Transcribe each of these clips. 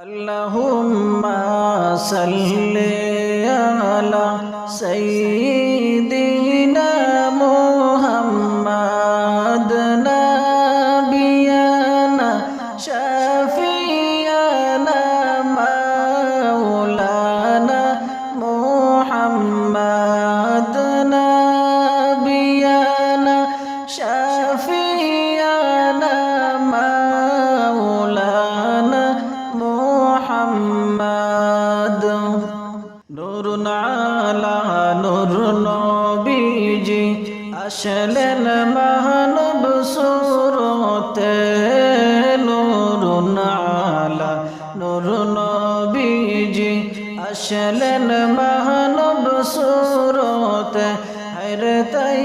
اللهم صل على سيدنا নূর নালা, নূর নবীজি আসলেন মানব সুরতে। নূর নালা, নূর নবীজি আসলেন মানব সুরতে। হরে তাই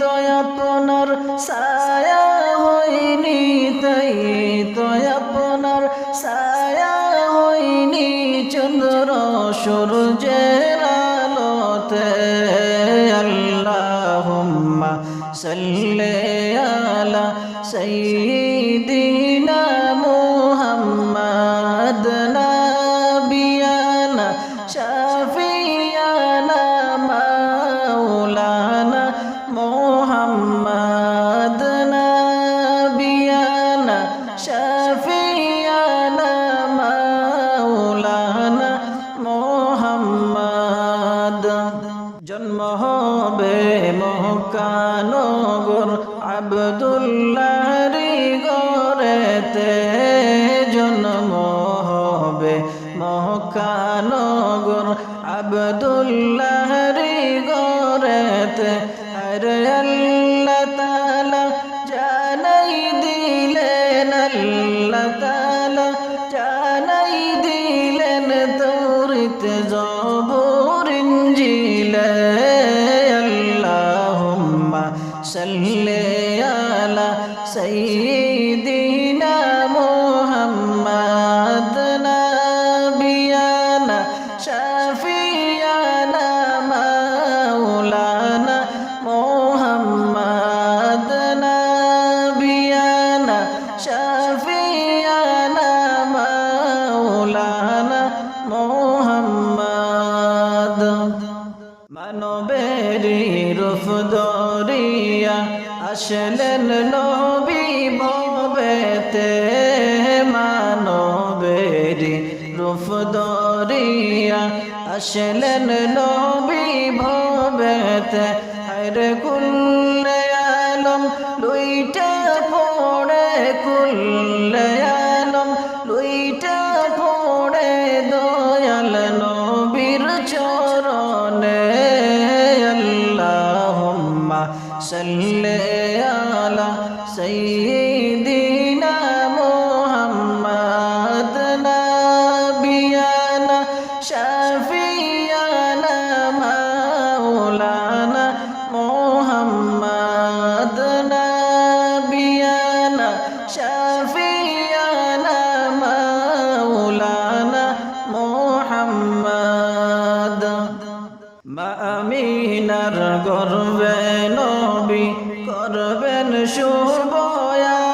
তয় আপনার সায়া হইনি তাই তো সূর্যের আলোতে আল্লাহুম্মা সাল্লি জন্ম হবে মহকানগর আবদুল্লাহরি গরেতে রূপ দরিয়া আসলেন নবী ভবেতে মানবেরি রূপ দরিয়া আসলেন নবী ভবেতে হরে কুল্লে আলম লুইটা পড়ে কুল্লে আল্লাহুম্মা সাল্লি আলা শুভ আগমন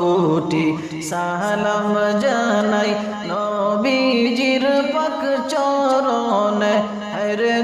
কোটি সালাম জানাই নবীজির পাক চরণে। হরে